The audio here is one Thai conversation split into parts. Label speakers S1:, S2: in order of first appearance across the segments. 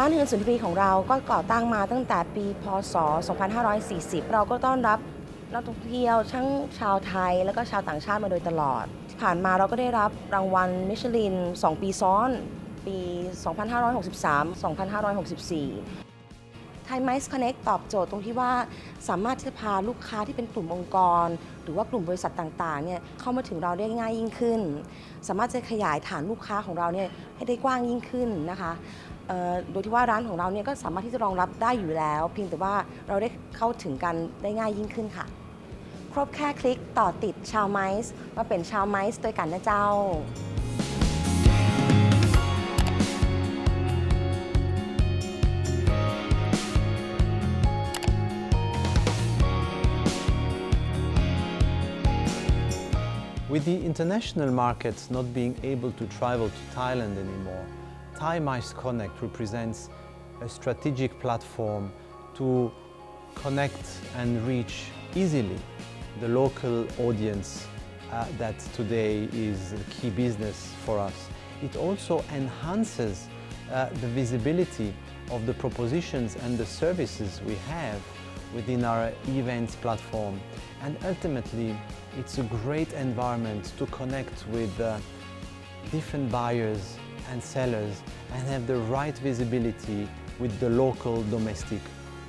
S1: ร้านเฮือนสุนทรีของเราก็ก่อตั้งมาตั้งแต่ปีพศ 2540 เราก็ต้อนรับนักท่องเที่ยวทั้งชาวไทยแล้วก็ชาวต่างชาติมาโดยตลอด ผ่านมาเราก็ได้รับรางวัลมิชลิน 2 ปีซ้อน ปี 2563 2564 ไทยไมซ์คอนเน็กตอบโจทย์ตรงที่ว่าสามารถที่จะพาลูกค้าที่เป็นกลุ่มองค์กร หรือว่ากลุ่มบริษัทต่างๆเนี่ยเข้ามาถึงเราได้ง่ายยิ่งขึ้น สามารถจะขยายฐานลูกค้าของเราเนี่ยให้ได้กว้างยิ่งขึ้นนะคะโดยที่ว่าร้านของเราเนี่ยก็สามารถที่จะรองรับได้อยู่แล้ว เพียงแต่ว่าเราได้เข้าถึงกันได้ง่ายยิ่งขึ้นค่ะ ครบแค่คลิกต่อติดชาวไมซ์มาเป็นชาวไมซ์ด้วยกันนะเจ้า
S2: With the international markets not being able to travel to Thailand anymore, Thai Mice Connect represents a strategic platform to connect and reach easily the local audience uh, that today is a key business for us. It also enhances uh, the visibility of the propositions and the services we have within our events platform. And ultimately, it's a great environment to connect with uh, different buyers and sellers and have the right visibility with the local domestic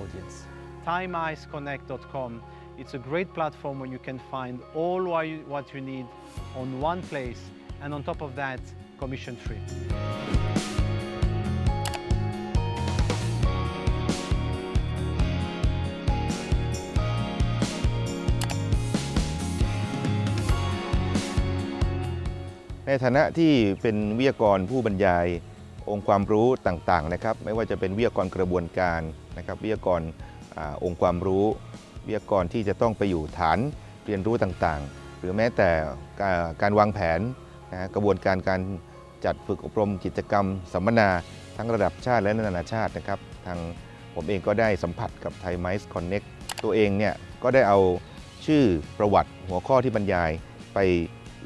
S2: audience. TimeIceConnect.com It's a great platform where you can find all what you need on one place and on top of that, commission free.
S3: ในฐานะที่เป็นวิทยากรผู้บรรยายองค์ความรู้ต่างๆนะครับ ไม่ว่าจะเป็นวิทยากรกระบวนการนะครับ วิทยากรอองค์ความรู้ วิทยากรที่จะต้องไปอยู่ฐานเรียนรู้ต่างๆ หรือแม้แต่การวางแผนนะฮะกระบวนการการจัดฝึกอบรมกิจกรรม สัมมนาทั้งระดับชาติและนานาชาตินะครับ ทางผมเองก็ได้สัมผัสกับไทยไมซ์คอนเน็กตัวเองเนี่ยก็ได้เอาชื่อประวัติหัวข้อที่บรรยายไป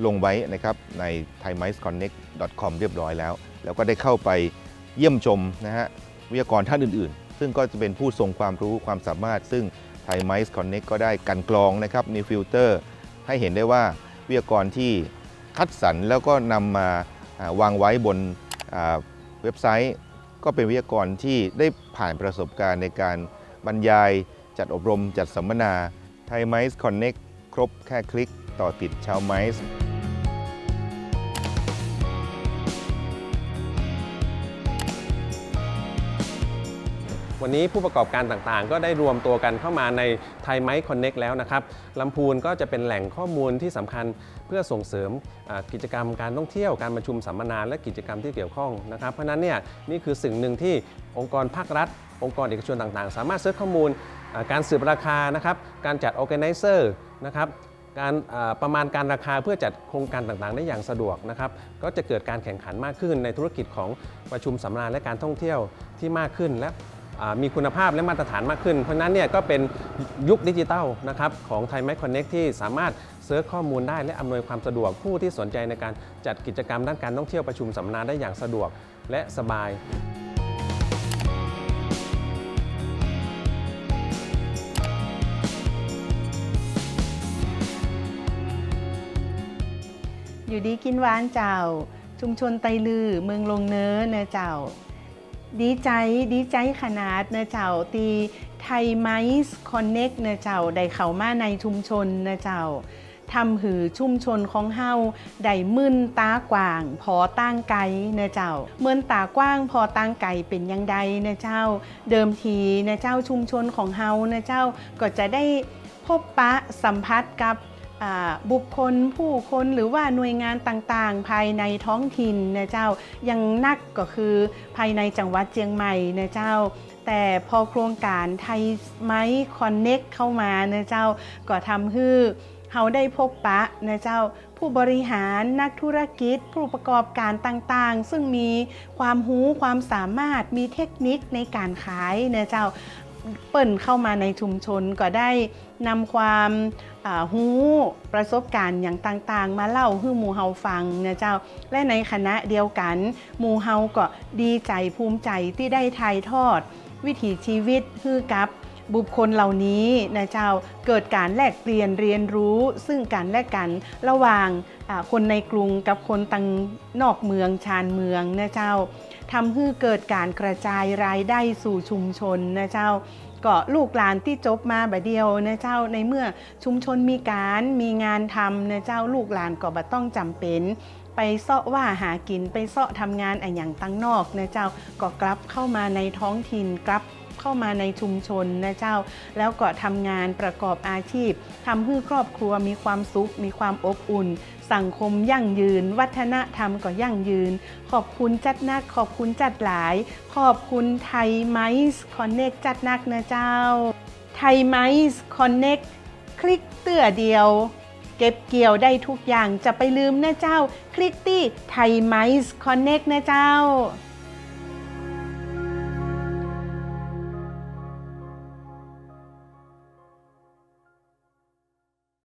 S3: ลงไว้นะครับใน thaimiceconnect.com เรียบร้อยแล้ว แล้วก็ได้เข้าไปเยี่ยมชมนะฮะวิทยากรท่านอื่นๆ ซึ่งก็จะเป็นผู้ทรงความรู้ความสามารถ ซึ่ง Thai Mice Connect ก็ได้กันกรองนะครับมีฟิลเตอร์ให้เห็นได้ว่าวิทยากรที่คัดสรรแล้วก็นำมาวางไว้บนเว็บไซต์ ก็เป็นวิทยากรที่ได้ผ่านประสบการณ์ในการบรรยายจัดอบรมจัดสัมมนา Thai Mice Connect ครบแค่คลิก ต่อติดชาวไมซ์
S4: วันนี้ผู้ประกอบการต่างๆ ก็ได้รวมตัวกันเข้ามาในไทยไมค์คอนเน็กแล้วนะครับลำพูนก็จะเป็นแหล่งข้อมูลที่สำคัญเพื่อส่งเสริมกิจกรรมการท่องเที่ยวการประชุมสัมมนาและกิจกรรมที่เกี่ยวข้องนะครับ เพราะนั้นเนี่ยนี่คือสิ่งหนึ่งที่องค์กรภาครัฐ องค์กรเอกชนต่างๆ สามารถเสิร์ชข้อมูลการสืบราคานะครับการจัด organizer นะครับ การประมาณการราคาเพื่อจัดโครงการต่างๆ ได้อย่างสะดวกนะครับ ก็จะเกิดการแข่งขันมากขึ้นในธุรกิจของประชุมสัมมนาและการท่องเที่ยวที่มากขึ้น และมีคุณภาพและมาตรฐานมากขึ้น เพราะฉะนั้นเนี่ยก็เป็นยุคดิจิทัลนะครับของไทยแมคคอนเน็กที่สามารถเซิร์ชข้อมูลได้และอำนวยความสะดวกผู้ที่สนใจในการจัดกิจกรรมด้านการท่องเที่ยวประชุมสัมมนาได้อย่างสะดวกและสบาย
S5: อยู่ดีกินหวานเจ้า ชุมชนไตลือเมืองลงเนื้อเนะเจ้า ดีใจดีใจขนาดเนะเจ้าตีไทยไมซ์คอนเน็กเนะเจ้าได้เข้ามาในชุมชนเนะเจ้าทำหือชุมชนของเฮาได้มึนตากว้าง พอตั้งไกเนะเจ้าเมื่นตากว้างพอตั้งไกเป็นยังใดเนะเจ้า เดิมทีเนะเจ้าชุมชนของเฮาเนะเจ้าก็จะได้พบปะสัมผัสกับ บุคคลผู้คนหรือว่าหน่วยงานต่างๆ ภายในท้องถิ่นนะเจ้ายังนักก็คือภายในจังหวัดเชียงใหม่นะเจ้า แต่พอโครงการไทยไมคอนเน็กเข้ามานะเจ้าก็ทำให้เฮาได้พบปะนะเจ้าผู้บริหารนักธุรกิจ ผู้ประกอบการต่างๆ ซึ่งมีความรู้ความสามารถมีเทคนิคในการขายนะเจ้า เปิ่นเข้ามาในชุมชนก็ได้นำความหูประสบการณ์อย่างต่างๆ มาเล่าให้หมู่เฮาฟังนะเจ้า และในคณะเดียวกันหมู่เฮาก็ดีใจภูมิใจที่ได้ถ่ายทอด วิถีชีวิตฮือกับ บุคคลเหล่านี้นะเจ้าเกิดการแลกเปลี่ยนเรียนรู้ ซึ่งกันและกันระหว่างคนในกรุงกับคนตังนอกเมืองชานเมืองนะเจ้าทำให้เกิดการกระจายรายได้สู่ชุมชนนะเจ้าก็ลูกหลานที่จบมาบะเดียวนะเจ้าในเมื่อชุมชนมีการมีงานทำนะเจ้าลูกหลานก็บ่ต้องจำเป็น ไปเสาะว่าหากินไปเสาะทำงานอะอย่างตั้งนอกนะเจ้าก็กลับเข้ามาในท้องถิ่นกลับ เข้ามาในชุมชนนะเจ้า แล้วก็ทำงานประกอบอาชีพทำให้ครอบครัวมีความสุข มีความอบอุ่น สังคมยั่งยืน วัฒนธรรมก็ยั่งยืน ขอบคุณจัดนัก ขอบคุณจัดหลาย ขอบคุณไทยไมซ์คอนเน็กจัดนักนะเจ้า ไทยไมซ์คอนเน็กคลิกเตื้อเดียวเก็บเกี่ยวได้ทุกอย่างจะไปลืมนะเจ้า คลิกที่ไทยไมซ์คอนเน็กนะเจ้า